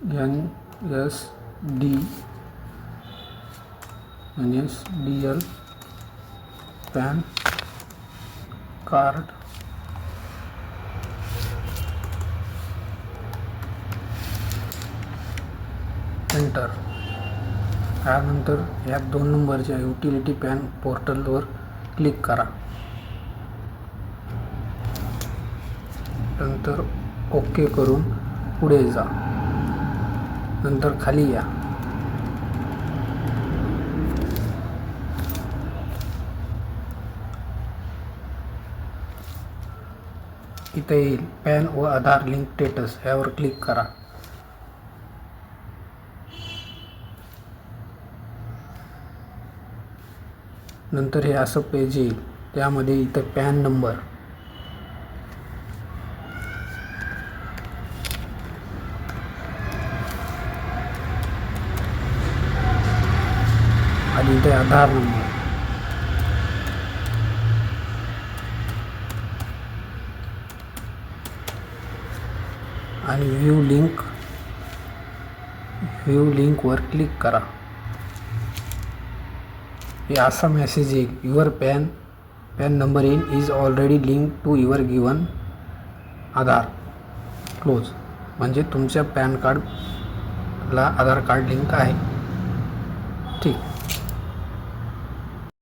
N S D N S D L PAN card. Enter. त्यानंतर या दोन नंबरच्या युटिलिटी पॅन पोर्टलवर क्लिक करा. नंतर ओके करून पुढे जा. नंतर खाली या. इथे येईल. पॅन व आधार लिंक स्टेटस यावर क्लिक करा. नंतर हे असं पेज येईल. त्यामध्ये इथं पॅन नंबर. आणि ते आधार नंबर. आणि व्ह्यू लिंक व्ह्यू लिंकवर क्लिक करा. हे असा मेसेज येईल. Your PAN PAN number in is already link to your given Aadhaar. Close म्हणजे तुमच्या पॅन कार्डला आधार कार्ड लिंक आहे. ठीक.